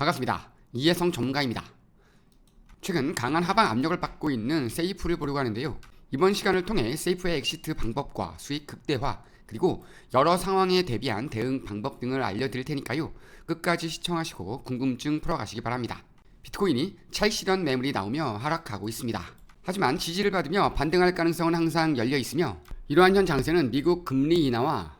반갑습니다. 이혜성 전문가입니다. 최근 강한 하방 압력을 받고 있는 세이프를 보려고 하는데요. 이번 시간을 통해 세이프의 엑시트 방법과 수익 극대화 그리고 여러 상황에 대비한 대응 방법 등을 알려드릴 테니까요. 끝까지 시청하시고 궁금증 풀어가시기 바랍니다. 비트코인이 차익 실현 매물이 나오며 하락하고 있습니다. 하지만 지지를 받으며 반등할 가능성은 항상 열려 있으며 이러한 현 장세는 미국 금리 인하와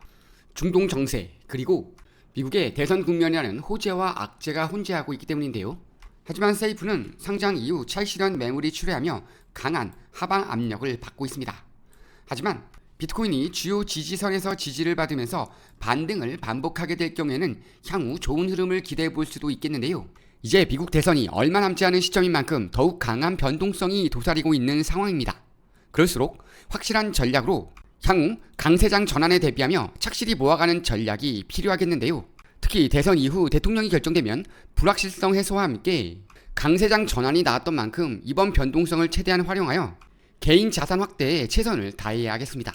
중동 정세 그리고 미국의 대선 국면이라는 호재와 악재가 혼재하고 있기 때문인데요. 하지만 세이프는 상장 이후 차익 실현 매물이 출회하며 강한 하방 압력을 받고 있습니다. 하지만 비트코인이 주요 지지선에서 지지를 받으면서 반등을 반복하게 될 경우에는 향후 좋은 흐름을 기대해 볼 수도 있겠는데요. 이제 미국 대선이 얼마 남지 않은 시점인 만큼 더욱 강한 변동성이 도사리고 있는 상황입니다. 그럴수록 확실한 전략으로 향후 강세장 전환에 대비하며 착실히 모아가는 전략이 필요하겠는데요. 특히 대선 이후 대통령이 결정되면 불확실성 해소와 함께 강세장 전환이 나왔던 만큼 이번 변동성을 최대한 활용하여 개인 자산 확대에 최선을 다해야 하겠습니다.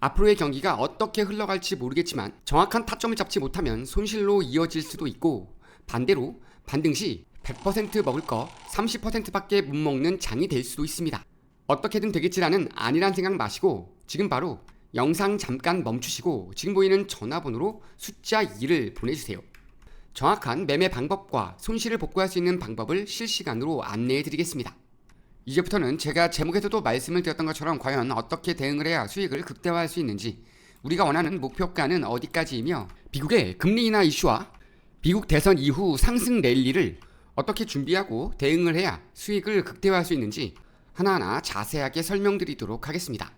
앞으로의 경기가 어떻게 흘러갈지 모르겠지만 정확한 타점을 잡지 못하면 손실로 이어질 수도 있고 반대로 반등 시 100% 먹을 거 30%밖에 못 먹는 장이 될 수도 있습니다. 어떻게든 되겠지라는 아니란 생각 마시고 지금 바로 영상 잠깐 멈추시고 지금 보이는 전화번호로 숫자 2를 보내주세요. 정확한 매매 방법과 손실을 복구할 수 있는 방법을 실시간으로 안내해 드리겠습니다. 이제부터는 제가 제목에서도 말씀을 드렸던 것처럼 과연 어떻게 대응을 해야 수익을 극대화할 수 있는지 우리가 원하는 목표가는 어디까지이며 미국의 금리 인하 이슈와 미국 대선 이후 상승 랠리를 어떻게 준비하고 대응을 해야 수익을 극대화할 수 있는지 하나하나 자세하게 설명드리도록 하겠습니다.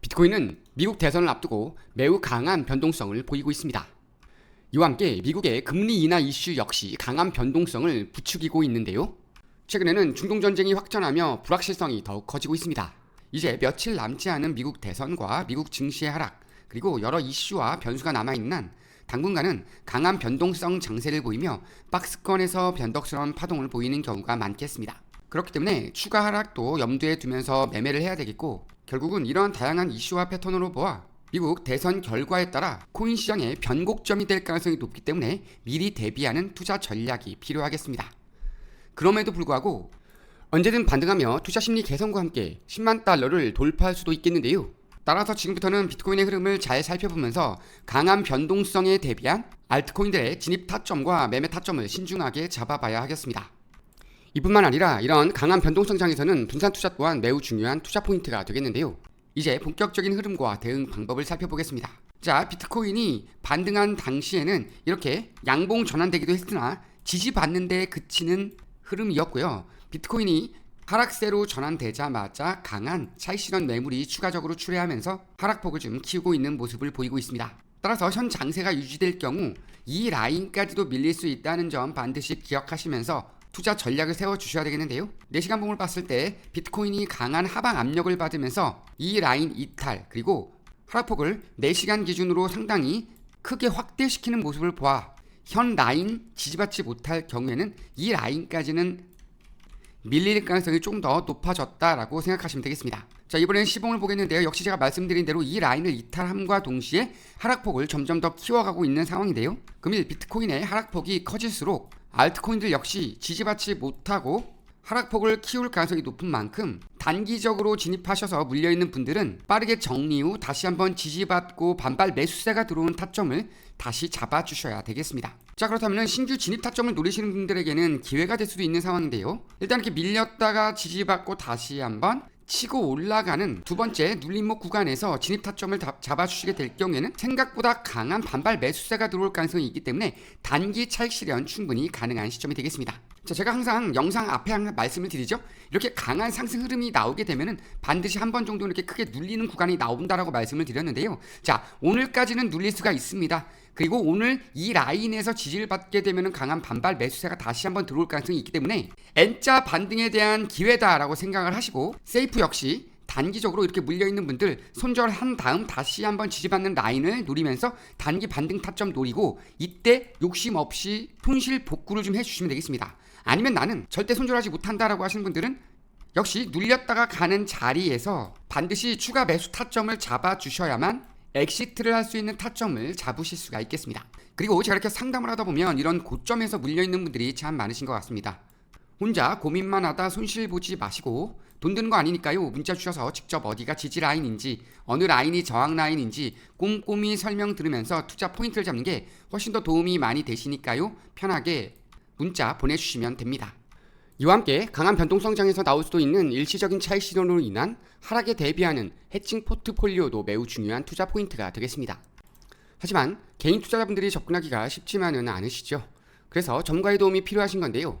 비트코인은 미국 대선을 앞두고 매우 강한 변동성을 보이고 있습니다. 이와 함께 미국의 금리 인하 이슈 역시 강한 변동성을 부추기고 있는데요. 최근에는 중동 전쟁이 확전하며 불확실성이 더욱 커지고 있습니다. 이제 며칠 남지 않은 미국 대선과 미국 증시의 하락, 그리고 여러 이슈와 변수가 남아있는 한 당분간은 강한 변동성 장세를 보이며 박스권에서 변덕스러운 파동을 보이는 경우가 많겠습니다. 그렇기 때문에 추가 하락도 염두에 두면서 매매를 해야 되겠고 결국은 이러한 다양한 이슈와 패턴으로 보아 미국 대선 결과에 따라 코인 시장의 변곡점이 될 가능성이 높기 때문에 미리 대비하는 투자 전략이 필요하겠습니다. 그럼에도 불구하고 언제든 반등하며 투자 심리 개선과 함께 10만 달러를 돌파할 수도 있겠는데요. 따라서 지금부터는 비트코인의 흐름을 잘 살펴보면서 강한 변동성에 대비한 알트코인들의 진입 타점과 매매 타점을 신중하게 잡아봐야 하겠습니다. 이뿐만 아니라 이런 강한 변동성 장에서는 분산 투자 또한 매우 중요한 투자 포인트가 되겠는데요. 이제 본격적인 흐름과 대응 방법을 살펴보겠습니다. 자, 비트코인이 반등한 당시에는 이렇게 양봉 전환되기도 했으나 지지받는 데 그치는 흐름이었고요. 비트코인이 하락세로 전환되자마자 강한 차익 실현 매물이 추가적으로 출회하면서 하락폭을 좀 키우고 있는 모습을 보이고 있습니다. 따라서 현 장세가 유지될 경우 이 라인까지도 밀릴 수 있다는 점 반드시 기억하시면서 투자 전략을 세워 주셔야 되겠는데요. 4시간 봉을 봤을 때 비트코인이 강한 하방 압력을 받으면서 이 라인 이탈 그리고 하락폭을 4시간 기준으로 상당히 크게 확대시키는 모습을 보아 현 라인 지지받지 못할 경우에는 이 라인까지는 밀릴 가능성이 조금 더 높아졌다라고 생각하시면 되겠습니다. 자 이번엔 시봉을 보겠는데요. 역시 제가 말씀드린 대로 이 라인을 이탈함과 동시에 하락폭을 점점 더 키워가고 있는 상황인데요. 금일 비트코인의 하락폭이 커질수록 알트코인들 역시 지지받지 못하고 하락폭을 키울 가능성이 높은 만큼 단기적으로 진입하셔서 물려있는 분들은 빠르게 정리 후 다시 한번 지지받고 반발 매수세가 들어온 타점을 다시 잡아주셔야 되겠습니다. 자 그렇다면 신규 진입 타점을 노리시는 분들에게는 기회가 될 수도 있는 상황인데요. 일단 이렇게 밀렸다가 지지받고 다시 한번 치고 올라가는 두 번째 눌림목 구간에서 진입 타점을 잡아주시게 될 경우에는 생각보다 강한 반발 매수세가 들어올 가능성이 있기 때문에 단기 차익 실현 충분히 가능한 시점이 되겠습니다. 자, 제가 항상 영상 앞에 항상 말씀을 드리죠. 이렇게 강한 상승 흐름이 나오게 되면은 반드시 한 번 정도 이렇게 크게 눌리는 구간이 나온다라고 말씀을 드렸는데요. 자, 오늘까지는 눌릴 수가 있습니다. 그리고 오늘 이 라인에서 지지를 받게 되면은 강한 반발 매수세가 다시 한번 들어올 가능성이 있기 때문에 N자 반등에 대한 기회다라고 생각을 하시고 세이프 역시 단기적으로 이렇게 물려있는 분들 손절한 다음 다시 한번 지지받는 라인을 노리면서 단기 반등 타점 노리고 이때 욕심 없이 손실 복구를 좀 해주시면 되겠습니다. 아니면 나는 절대 손절하지 못한다라고 하시는 분들은 역시 눌렸다가 가는 자리에서 반드시 추가 매수 타점을 잡아 주셔야만 엑시트를 할 수 있는 타점을 잡으실 수가 있겠습니다. 그리고 제가 이렇게 상담을 하다 보면 이런 고점에서 물려 있는 분들이 참 많으신 것 같습니다. 혼자 고민만 하다 손실 보지 마시고 돈 드는 거 아니니까요. 문자 주셔서 직접 어디가 지지 라인인지 어느 라인이 저항 라인인지 꼼꼼히 설명 들으면서 투자 포인트를 잡는 게 훨씬 더 도움이 많이 되시니까요. 편하게 문자 보내주시면 됩니다. 이와 함께 강한 변동성장에서 나올 수도 있는 일시적인 차익 실현으로 인한 하락에 대비하는 해칭 포트폴리오도 매우 중요한 투자 포인트가 되겠습니다. 하지만 개인 투자자분들이 접근하기가 쉽지만은 않으시죠. 그래서 전문가의 도움이 필요하신 건데요.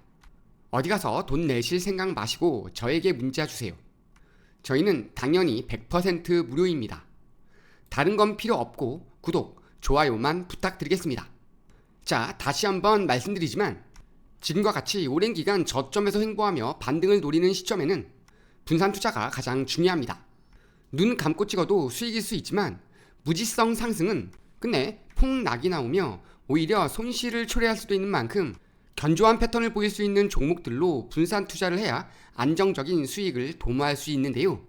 어디 가서 돈 내실 생각 마시고 저에게 문자 주세요. 저희는 당연히 100% 무료입니다. 다른 건 필요 없고 구독, 좋아요만 부탁드리겠습니다. 자, 다시 한번 말씀드리지만 지금과 같이 오랜 기간 저점에서 횡보하며 반등을 노리는 시점에는 분산 투자가 가장 중요합니다. 눈 감고 찍어도 수익일 수 있지만 무지성 상승은 끝내 폭락이 나오며 오히려 손실을 초래할 수도 있는 만큼 견조한 패턴을 보일 수 있는 종목들로 분산 투자를 해야 안정적인 수익을 도모할 수 있는데요.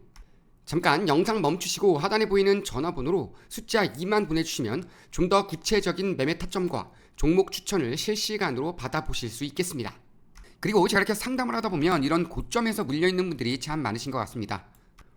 잠깐 영상 멈추시고 하단에 보이는 전화번호로 숫자 2만 보내주시면 좀 더 구체적인 매매 타점과 종목 추천을 실시간으로 받아보실 수 있겠습니다. 그리고 제가 이렇게 상담을 하다 보면 이런 고점에서 물려있는 분들이 참 많으신 것 같습니다.